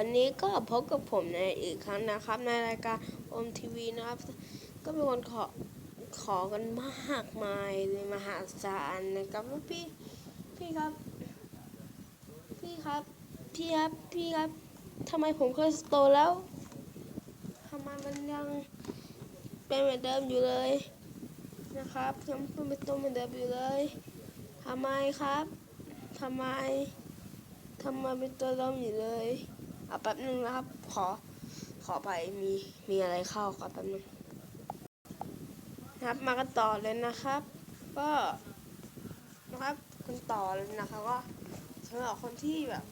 วันนี้ก็พบกับผมในอีกครั้งนะครับ ในรายการโอมทีวีนะครับ ก็มีคนขอขอกันมากมายเลยมหาศาลนะครับว่าพี่พี่ครับ พี่ครับ พี่ครับพี่ครับทำไมผมเคยโตแล้วทำไมมันยังเป็นเหมือนเดิมอยู่เลยนะครับยังเป็นตัวเหมือนเดิมอยู่เลยทำไมครับทำไมทำไมเป็นตัวเริ่มอยู่เลย เอาแป๊บนึงนะครับ ขอขอไปมีมีอะไรเข้าก่อนแป๊บนึงนะครับมากันต่อเลยนะครับ ก็นะครับกันต่อเลยนะครับว่าสำหรับคนที่แบบ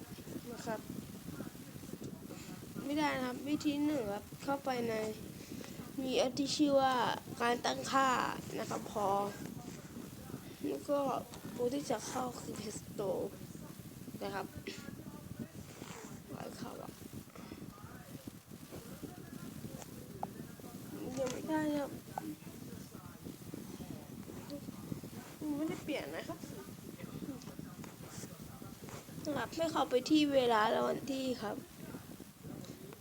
นะครับ ไม่ได้นะครับวิธีหนึ่งครับเข้าไปในมีแอปที่ชื่อว่าการตั้งค่านะครับพอ แล้วก็ผู้ที่จะเข้าคือ Play Store นะครับไว้เข้าอะ ไม่ได้ครับไม่ได้เปลี่ยนนะครับครับให้เข้าไปที่เวลาและวันที่ครับ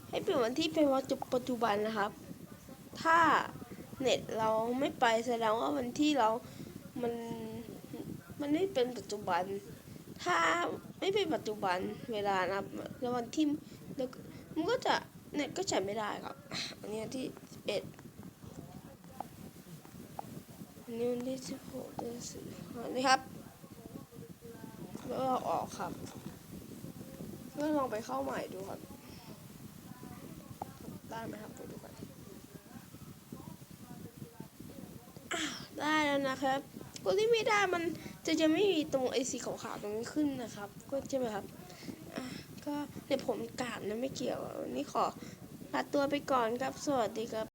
ให้เปลี่ยนวันที่เป็นวันปัจจุบันนะครับ ถ้าเน็ตเราไม่ไปแสดงว่าวันที่เรา มัน มันไม่เป็นปัจจุบัน ถ้าไม่เป็นปัจจุบันเวลานะแล้ววันที่แล้วก็มันก็จะเน็ตก็ใช้ไม่ได้ครับ อันนี้ที่เอ็ด นนี้วันที่สิบหกเดือนสิบอันนี้ครับแล้วเราออกครับเพื่อลองไปเข้าใหม่ดูครับได้ไหมครับไปดูกันได้แล้วนะครับกดที่ไม่ได้มันจะจะไม่มีตรงไอสีขาวๆตรงนี้ขึ้นนะครับ ก็ใช่ไหมครับก็เดี๋ยวผมกาบนะไม่เกี่ยววันนี้ขอลาตัวไปก่อนครับ สวัสดีครับ